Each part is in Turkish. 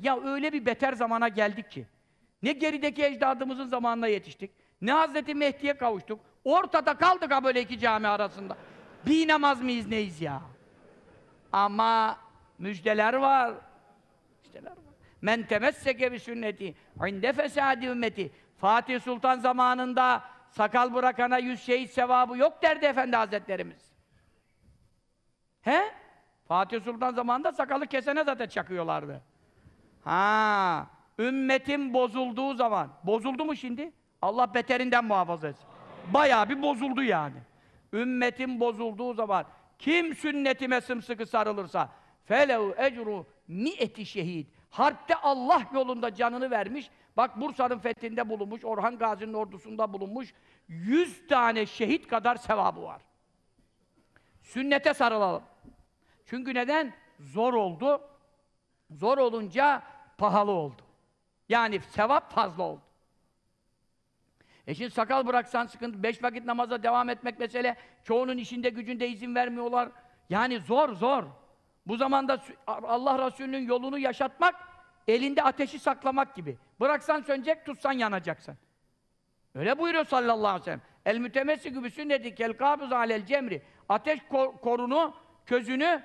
Ya öyle bir beter zamana geldik ki. Ne gerideki ecdadımızın zamanına yetiştik. Ne Hazreti Mehdi'ye kavuştuk. Ortada kaldık ha böyle iki cami arasında. Bir namaz mıyız neyiz ya? Ama müjdeler var. Müjdeler var. Men temesseke bi sünneti inde fesadi ümmeti. Fatih Sultan zamanında sakal bırakana yüz şehit sevabı yok derdi Efendi Hazretlerimiz. He? Fatih Sultan zamanında sakalı kesene zaten çakıyorlardı. Ha, ümmetin bozulduğu zaman. Bozuldu mu şimdi? Allah beterinden muhafaza etsin. Bayağı bir bozuldu yani. Ümmetin bozulduğu zaman kim sünnetime sımsıkı sarılırsa felehu ecru mi'eti şehit. Harpte Allah yolunda canını vermiş. Bak Bursa'nın fethinde bulunmuş, Orhan Gazi'nin ordusunda bulunmuş. Yüz tane şehit kadar sevabı var. Sünnete sarılalım. Çünkü neden? Zor oldu. Zor olunca pahalı oldu. Yani sevap fazla oldu. E şimdi sakal bıraksan sıkıntı, beş vakit namaza devam etmek mesele, çoğunun işinde gücünde izin vermiyorlar. Yani zor, zor. Bu zamanda Allah Resulü'nün yolunu yaşatmak, elinde ateşi saklamak gibi. Bıraksan sönecek, tutsan yanacaksın. Öyle buyuruyor sallallahu aleyhi ve sellem. El mütemessik gibi sünneti kel kabuz alel cemri. Ateş ko- korunu, közünü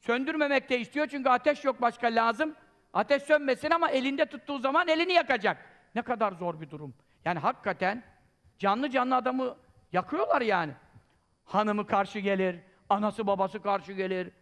söndürmemek de istiyor çünkü ateş yok başka lazım. Ateş sönmesin ama elinde tuttuğu zaman elini yakacak. Ne kadar zor bir durum. Yani hakikaten canlı canlı adamı yakıyorlar yani. Hanımı karşı gelir, anası babası karşı gelir,